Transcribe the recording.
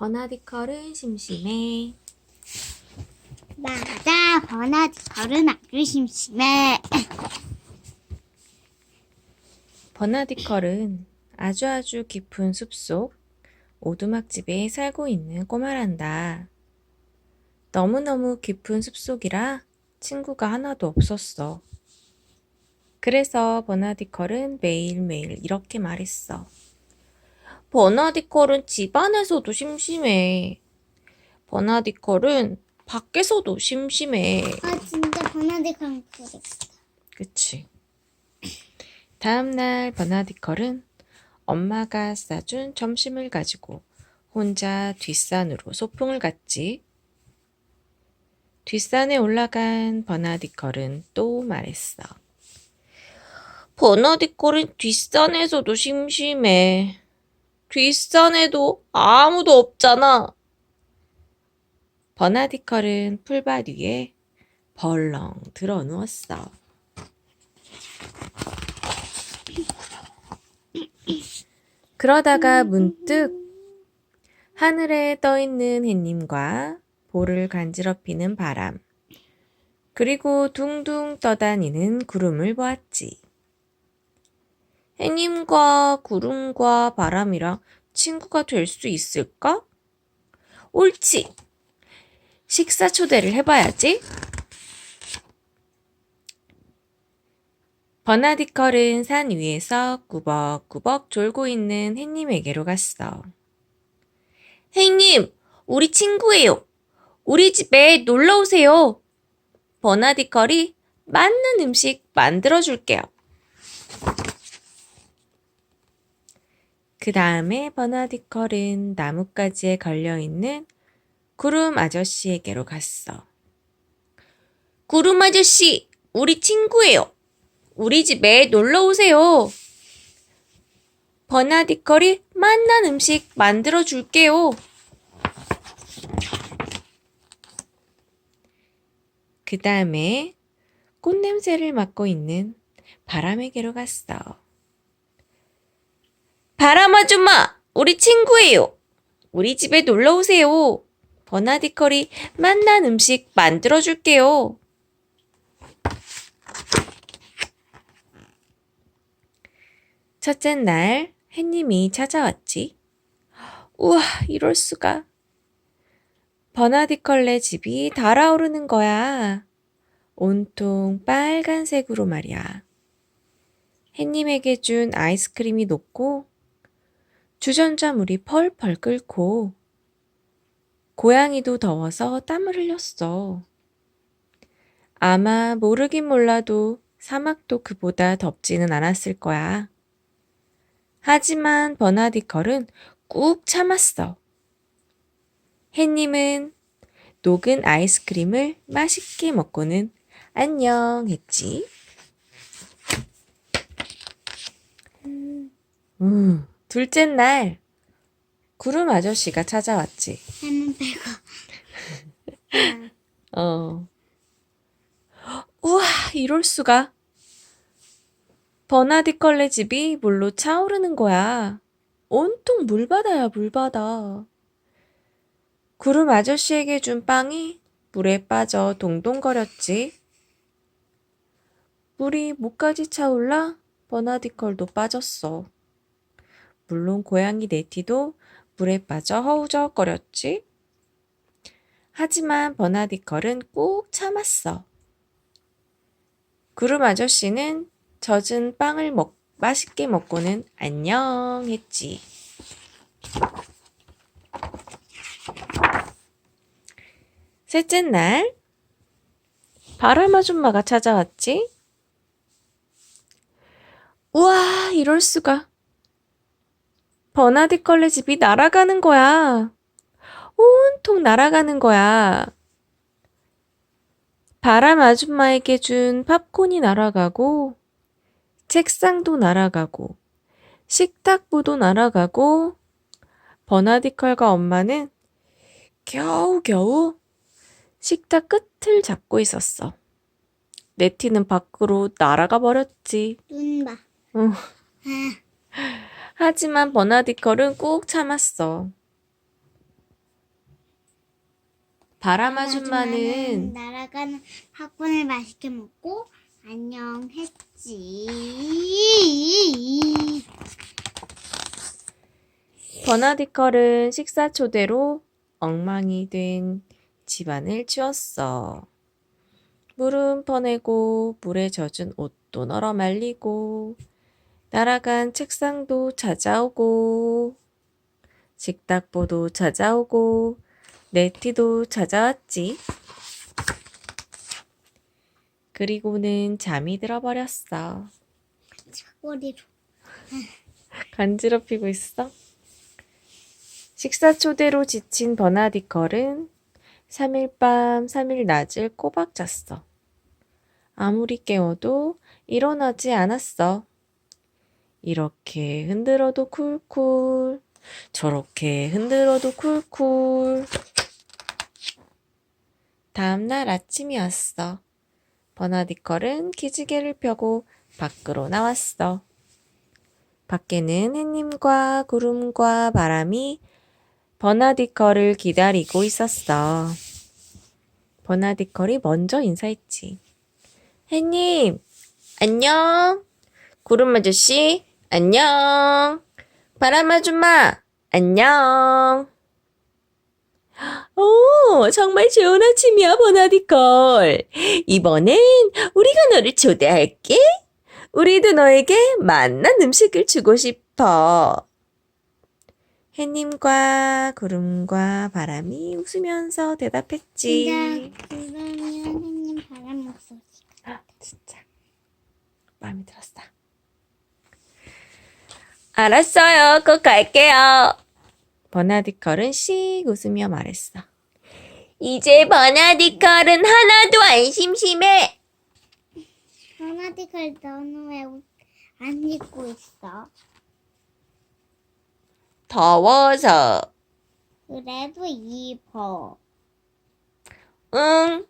버나디컬은 심심해. 맞아, 버나디컬은 아주 심심해. 버나디컬은 아주 아주 깊은 숲속 오두막집에 살고 있는 꼬마란다. 너무너무 깊은 숲속이라 친구가 하나도 없었어. 그래서 버나디컬은 매일매일 이렇게 말했어. 버나디컬은 집 안에서도 심심해. 버나디컬은 밖에서도 심심해. 아, 진짜 버나디컬 그랬어. 그치. 다음날 버나디컬은 엄마가 싸준 점심을 가지고 혼자 뒷산으로 소풍을 갔지. 뒷산에 올라간 버나디컬은 또 말했어. 버나디컬은 뒷산에서도 심심해. 뒷산에도 아무도 없잖아. 버나디컬은 풀밭 위에 벌렁 들어 누웠어. 그러다가 문득 하늘에 떠 있는 햇님과 볼을 간지럽히는 바람, 그리고 둥둥 떠다니는 구름을 보았지. 햇님과 구름과 바람이랑 친구가 될 수 있을까? 옳지! 식사 초대를 해봐야지. 버나디컬은 산 위에서 꾸벅꾸벅 졸고 있는 햇님에게로 갔어. 햇님, 우리 친구예요. 우리 집에 놀러 오세요. 버나디컬이 맛있는 음식 만들어 줄게요. 그 다음에 버나디컬은 나뭇가지에 걸려 있는 구름 아저씨에게로 갔어. 구름 아저씨, 우리 친구예요. 우리 집에 놀러 오세요. 버나디컬이 맛난 음식 만들어 줄게요. 그 다음에 꽃냄새를 맡고 있는 바람에게로 갔어. 바람 아줌마, 우리 친구예요. 우리 집에 놀러 오세요. 버나디컬이 맛난 음식 만들어 줄게요. 첫째 날 햇님이 찾아왔지. 우와, 이럴 수가. 버나디컬네 집이 달아오르는 거야. 온통 빨간색으로 말이야. 햇님에게 준 아이스크림이 녹고 주전자 물이 펄펄 끓고 고양이도 더워서 땀을 흘렸어. 아마 모르긴 몰라도 사막도 그보다 덥지는 않았을 거야. 하지만 버나디컬은 꾹 참았어. 햇님은 녹은 아이스크림을 맛있게 먹고는 안녕 했지. 음, 둘째 날 구름 아저씨가 찾아왔지. 나는 배고. 어. 우와, 이럴 수가. 버나디컬네 집이 물로 차오르는 거야. 온통 물바다야, 물바다. 구름 아저씨에게 준 빵이 물에 빠져 동동거렸지. 물이 목까지 차올라 버나디컬도 빠졌어. 물론 고양이 네티도 물에 빠져 허우적거렸지. 하지만 버나디컬은 꾹 참았어. 구름 아저씨는 젖은 빵을 먹, 맛있게 먹고는 안녕 했지. 셋째 날, 바람 아줌마가 찾아왔지. 우와, 이럴 수가. 버나디컬네 집이 날아가는 거야. 온통 날아가는 거야. 바람 아줌마에게 준 팝콘이 날아가고, 책상도 날아가고, 식탁부도 날아가고, 버나디컬과 엄마는 겨우겨우 식탁 끝을 잡고 있었어. 네티는 밖으로 날아가 버렸지. 눈 봐. 응. 아, 어. 하지만 버나디컬은 꾹 참았어. 바람 아줌마는 날아가는 학원을 맛있게 먹고 안녕했지. 버나디컬은 식사 초대로 엉망이 된 집안을 치웠어. 물은 퍼내고 물에 젖은 옷도 널어 말리고 날아간 책상도 찾아오고 식탁보도 찾아오고 네티도 찾아왔지. 그리고는 잠이 들어버렸어. 꼬리로. 간지럽히고 있어? 식사 초대로 지친 버나디컬은 3일 밤, 3일 낮을 꼬박 잤어. 아무리 깨워도 일어나지 않았어. 이렇게 흔들어도 쿨쿨, 저렇게 흔들어도 쿨쿨. 다음날 아침이었어. 버나디컬은 기지개를 펴고 밖으로 나왔어. 밖에는 햇님과 구름과 바람이 버나디컬을 기다리고 있었어. 버나디컬이 먼저 인사했지. 햇님, 안녕. 구름 아저씨, 안녕. 바람 아줌마, 안녕. 오, 정말 좋은 아침이야, 버나디컬. 이번엔 우리가 너를 초대할게. 우리도 너에게 맛난 음식을 주고 싶어. 해님과 구름과 바람이 웃으면서 대답했지. 진짜 그러면 선생님 바람 목소리. 아, 진짜 마음에 들었어. 알았어요. 꼭 갈게요. 버나디컬은 씩 웃으며 말했어. 이제 버나디컬은 하나도 안 심심해. 버나디컬 너는 왜안 입고 있어? 더워서. 그래도 입어. 응.